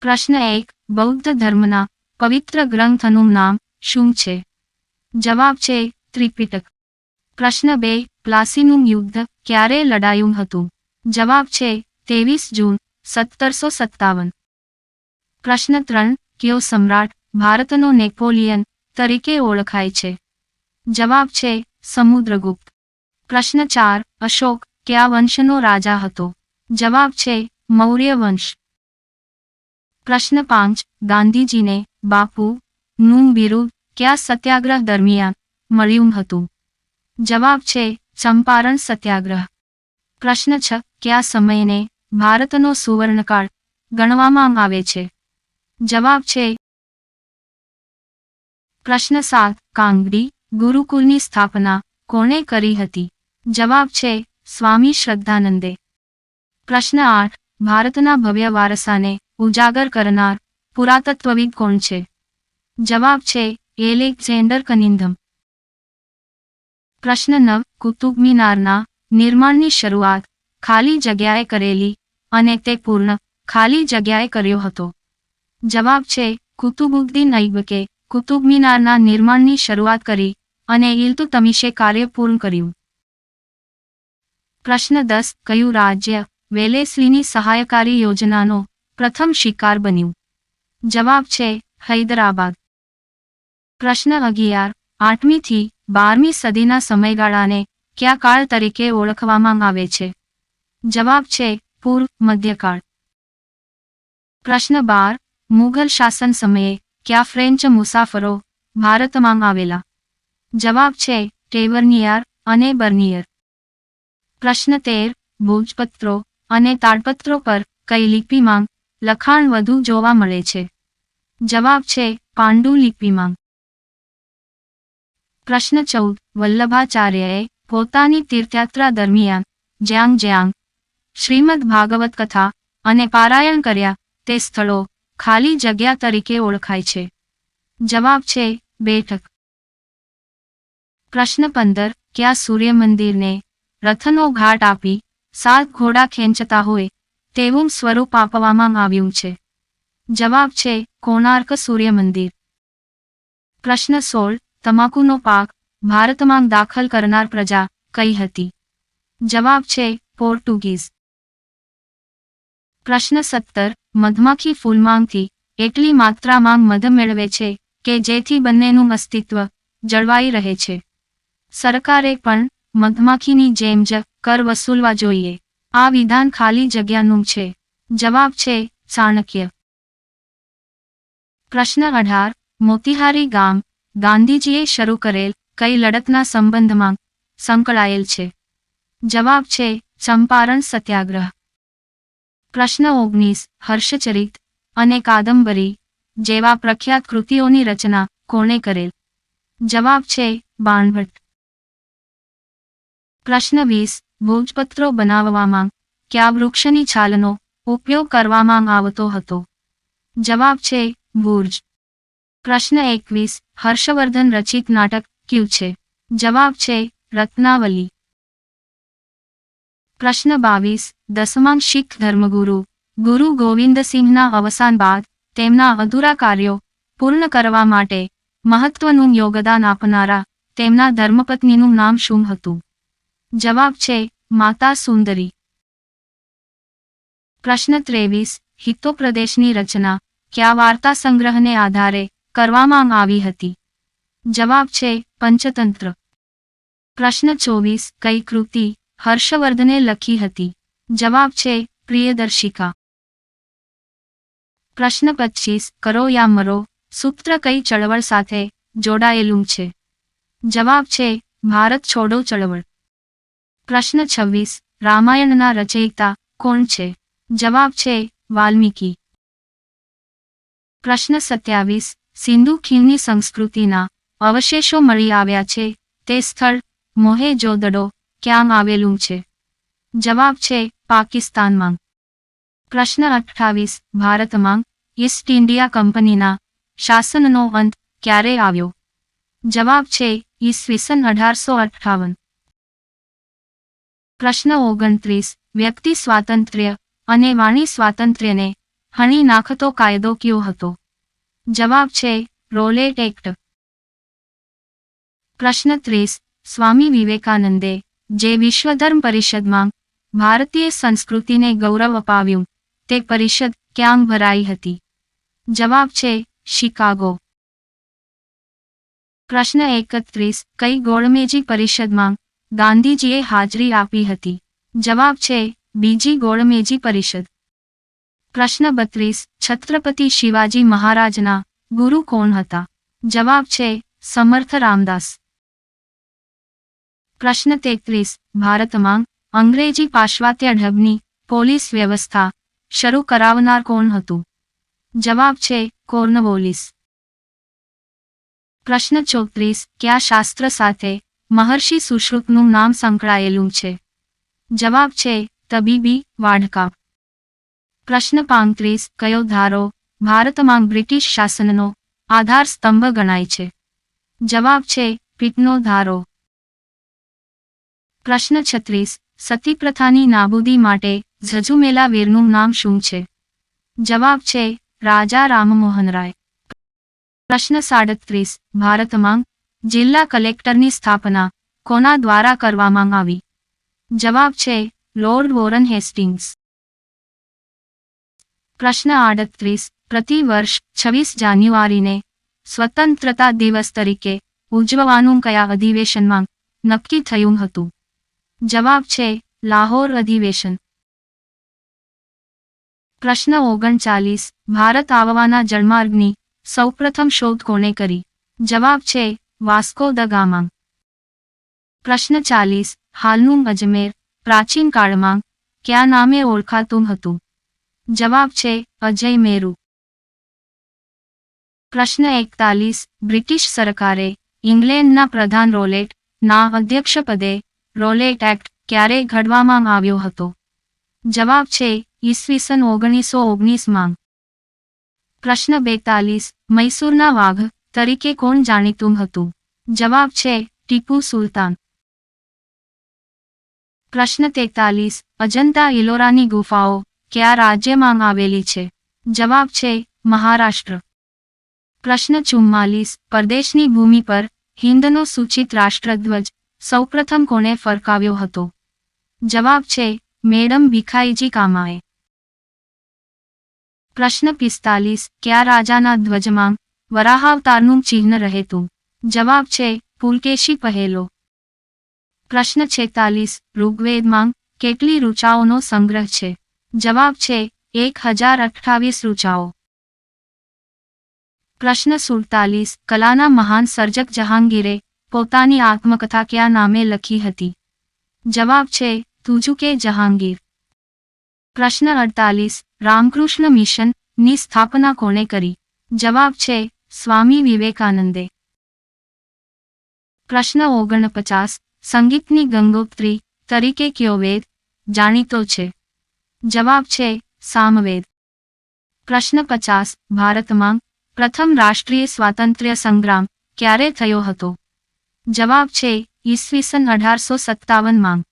પ્રશ્ન એક, બૌદ્ધ ધર્મના પવિત્ર ગ્રંથનું નામ શું છે? જવાબ છે ત્રિપિટક. પ્રશ્ન બે, પ્લાસીનું યુદ્ધ ક્યારે લડાયું હતું? જવાબ છે ત્રેવીસ જૂન, સત્તરસો સત્તાવન. પ્રશ્ન ત્રણ, કયો સમ્રાટ ભારતનો નેપોલિયન તરીકે ઓળખાય છે? જવાબ છે સમુદ્રગુપ્ત. પ્રશ્ન ચાર, અશોક કયા વંશનો રાજા હતો? જવાબ છે મૌર્ય વંશ. પ્રશ્ન પાંચ, ગાંધીજીને, બાપુ, નું બિરુદ કયા સત્યાગ્રહ દરમિયાન મળ્યું હતું? જવાબ છે, ચંપારણ સત્યાગ્રહ. પ્રશ્ન છ, કયા સમયને ભારતનો સુવર્ણકાળ ગણવામાં આવે છે? જવાબ છે, પ્રશ્ન સાત, કાંગડી ગુરુકુલની સ્થાપના કોણે કરી હતી? જવાબ છે, સ્વામી શ્રદ્ધાનંદે. પ્રશ્ન આઠ, ભારતના ભવ્ય વારસાને ઉજાગર કરનાર પુરાતત્વવિદ કોણ છે? જવાબ છે એલેક્ઝેન્ડર કનિંધમ. પ્રશ્ન નવ, કુતુબ મિનારના નિર્માણની શરૂઆત ખાલી જગ્યાએ કરેલી અને તે પૂર્ણ ખાલી જગ્યાએ કર્યો હતો. જવાબ છે કુતુબુદ્દીન ઐબકે કુતુબ મિનારના નિર્માણની શરૂઆત કરી અને ઇલ્તુતમિશે કાર્ય પૂર્ણ કર્યું. પ્રશ્ન દસ, કયું રાજ્ય વેલેસ્લીની સહાયકારી યોજનાનો પ્રથમ શિકાર બન્યું. જવાબ છે, હૈદરાબાદ. પ્રશ્ન અગિયાર આઠમીથી બારમી સદીના સમયગાળાને કયા કાળ તરીકે ઓળખવામાં આવે છે? જવાબ છે, પૂર્વ, મધ્યકાળ. પ્રશ્ન બાર, મુઘલ શાસન સમયે કયા ફ્રેન્ચ મુસાફરો ભારતમાં આવેલા? જવાબ છે, ટેવર્નિયર અને બર્નિયર. પ્રશ્ન તેર, ભોજપત્રો અને તાડપત્રો પર કઈ લિપિમાં લખાણ વધુ જોવા મળે છે. જવાબ છે પાંડુલિપિમાં પ્રશ્ન ચૌદ, વલ્લભાચાર્યએ પોતાની તીર્થયાત્રા દરમિયાન જ્યાંગ જ્યાંગ, શ્રીમદ ભાગવત કથા અને પારાયણ કર્યા તે સ્થળો ખાલી જગ્યા તરીકે ઓળખાય છે. જવાબ છે, બેઠક. પ્રશ્ન પંદર, ક્યાં સૂર્ય મંદિરને રથનો ઘાટ આપી સાત ઘોડા ખેંચતા હોય તેવું સ્વરૂપ આપવામાં આવ્યું છે. જવાબ છે, કોણાર્ક સૂર્ય મંદિર પ્રશ્ન સોળ, તમાકુનો પાક, ભારતમાં દાખલ કરનાર પ્રજા, કઈ હતી? જવાબ છે, પોર્ટુગીઝ. પ્રશ્ન સત્તર, મધમાખી ફૂલમાંગથી એટલી માત્રામાં મધ મેળવે છે કે જેથી બંનેનું અસ્તિત્વ જળવાઈ રહે છે. સરકારે પણ મધમાખીની જેમ જ કર વસૂલવા જોઈએ. આ વિધાન ખાલી જગ્યાનું છે. જવાબ છે ચાણક્ય પ્રશ્ન અઢાર, મોતીહારી ગામ, ગાંધીજીએ શરૂ કરેલ કઈ લડતના સંબંધમાં સંકળાયેલ છે? જવાબ છે, ચંપારણ સત્યાગ્રહ. પ્રશ્ન ઓગણીસ, હર્ષચરિત અને કાદંબરી જેવા પ્રખ્યાત કૃતિઓની રચના કોણે કરેલ? જવાબ છે, બાણભટ્ટ. પ્રશ્ન વીસ ભોજપત્રો બનાવવામાં કયા વૃક્ષની છાલનો ઉપયોગ કરવામાં આવતો હતો? જવાબ છે ભુર્જ પ્રશ્ન એકવીસ, હર્ષવર્ધન રચિત નાટક ક્યુ છે? જવાબ છે, રત્નાવલી. પ્રશ્ન બાવીસ દસમાં શીખ ધર્મગુરુ, ગુરુ ગોવિંદસિંહના અવસાન બાદ તેમના અધૂરા કાર્યો પૂર્ણ કરવા માટે મહત્વનું યોગદાન આપનારા તેમના ધર્મપત્નીનું નામ શું હતું? જવાબ છે, માતા સુંદરી. પ્રશ્ન ત્રેવીસ હિતોપ્રદેશની રચના, કયા વાર્તા સંગ્રહને આધારે કરવામાં આવી હતી? જવાબ છે, પંચતંત્ર. પ્રશ્ન ચોવીસ, કઈ કૃતિ હર્ષવર્ધને લખી હતી? જવાબ છે, પ્રિયદર્શિકા. પ્રશ્ન પચીસ કરો યા મરો, સૂત્ર કઈ ચળવળ સાથે જોડાયેલું છે? જવાબ છે, ભારત છોડો ચળવળ. પ્રશ્ન છવ્વીસ, રામાયણના રચયિતા કોણ છે? જવાબ છે, વાલ્મીકી. પ્રશ્ન સત્યાવીસ, સિંધુ ખીણની સંસ્કૃતિના અવશેષો મળી આવ્યા છે, તે સ્થળ મોહે જોદડો ક્યાં આવેલું છે? જવાબ છે, પાકિસ્તાનમાં. પ્રશ્ન અઠ્ઠાવીસ, ભારતમાં ઈસ્ટ ઇન્ડિયા કંપનીના શાસનનો અંત ક્યારે આવ્યો? જવાબ છે ઈસવીસન અઢારસો અઠ્ઠાવન. પ્રશ્ન ઓગણત્રીસ, વ્યક્તિ સ્વાતંત્ર્ય અને વાણી સ્વાતંત્ર્યને હણી નાખતો કાયદો કયો હતો? જવાબ છે, રોલેટ એક્ટ. પ્રશ્ન ત્રીસ, સ્વામી વિવેકાનંદે જે વિશ્વધર્મ પરિષદમાં ભારતીય સંસ્કૃતિને ગૌરવ અપાવ્યું, તે પરિષદ ક્યાં ભરાઈ હતી? જવાબ છે, શિકાગો. પ્રશ્ન એકત્રીસ, કઈ ગોળમેજી પરિષદમાં ગાંધીજીએ હાજરી આપી હતી. જવાબ છે, બીજી ગોળમેજી પરિષદ. પ્રશ્ન બત્રીસ, છત્રપતિ શિવાજી મહારાજના ગુરુ કોણ હતા? જવાબ છે, સમર્થ રામદાસ. પ્રશ્ન તેત્રીસ ભારતમાં અંગ્રેજી પાશ્વાત્ય ઢબની પોલીસ વ્યવસ્થા શરૂ કરાવનાર કોણ હતું? જવાબ છે, કોર્નવોલિસ. પ્રશ્ન ચોત્રીસ, કયા શાસ્ત્ર સાથે મહર્ષિ સુશ્રુતનું નામ સંકળાયેલું છે. જવાબ છે, તબીબી વાઢકા. પ્રશ્ન પાંત્રીસ, કયો ધારો, ભારતમાં બ્રિટિશ શાસનનો આધાર સ્તંભ ગણાય છે? જવાબ છે પીટનો ધારો. પ્રશ્ન છત્રીસ, સતીપ્રથાની નાબૂદી માટે ઝઝુમેલા વીરનું નામ શું છે? જવાબ છે, રાજા રામમોહન રાય. પ્રશ્ન સાડત્રીસ, ભારતમાં જિલ્લા કલેક્ટરની સ્થાપના કોના દ્વારા કરવામાં આવી? જવાબ છે, લોર્ડ વોરન હેસ્ટિંગ્સ. પ્રશ્ન આડત્રીસ, પ્રતિ વર્ષ છવ્વીસ જાન્યુઆરીને સ્વતંત્રતા દિવસ તરીકે ઉજવવાનું કયા અધિવેશનમાં નક્કી થયું હતું? જવાબ છે, લાહોર અધિવેશન. પ્રશ્ન ઓગણચાલીસ, ભારત આવવાના જળમાર્ગની સૌપ્રથમ શોધ કોણે કરી? જવાબ છે વાસ્કો દ ગામા પ્રશ્ન ચાલીસ, હાલનું અજમેર, પ્રાચીન કાળમાં, કયા નામે ઓળખાતું હતું? જવાબ છે, અજય મેરુ. પ્રશ્ન એકતાલીસ, બ્રિટિશ સરકારે, ઇંગ્લેન્ડના પ્રધાન રોલેટ, ના અધ્યક્ષપદે, રોલેટ એક્ટ, ક્યારે ઘડવામાં આવ્યો હતો? જવાબ છે, ઈસવીસન ઓગણીસો ઓગણીસમાં. પ્રશ્ન બેતાલીસ, મૈસૂરના વાઘ તરીકે કોણ જાણીતું હતું? જવાબ છે, ટીપુ સુલતાન. પ્રશ્ન તેતાલીસ, અજંતા ઇલોરાની ગુફાઓ કયા રાજ્યમાં આવેલી છે? જવાબ છે, મહારાષ્ટ્ર. પ્રશ્ન ચુમ્માલીસ, પરદેશની ભૂમિ પર હિન્દનો સૂચિત રાષ્ટ્રધ્વજ સૌપ્રથમ કોણે ફરકાવ્યો હતો? જવાબ છે, મેડમ ભીખાઈજી કામાએ. પ્રશ્ન પિસ્તાલીસ, કયા રાજાના ધ્વજમાં વરાહાવતારનું ચિહ્ન રહેતું. જવાબ છે, પુલકેશી પહેલો. પ્રશ્ન છેતાલીસ ઋગ્વેદમાં કેટલી ઋચાઓનો સંગ્રહ છે? જવાબ છે, એક હજાર અઠ્ઠાવીસ ઋચાઓ. પ્રશ્ન સુડતાલીસ, કલાના મહાન સર્જક જહાંગીરે પોતાની આત્મકથા કયા નામે લખી હતી? જવાબ છે તુજુ કે જહાંગીર. પ્રશ્ન અડતાલીસ, રામકૃષ્ણ મિશનની સ્થાપના કોણે કરી? જવાબ છે સ્વામી વિવેકાનંદે. પ્રશ્ન ઓગણપચાસ, સંગીતની ગંગોત્રી, તરીકે કયો વેદ? જાણીતો છે. જવાબ છે, સામવેદ. પ્રશ્ન પચાસ, ભારતમાં પ્રથમ રાષ્ટ્રીય સ્વાતંત્ર્ય સંગ્રામ ક્યારે થયો હતો? જવાબ છે, ઈસવીસન અઢારસો સત્તાવનમાં.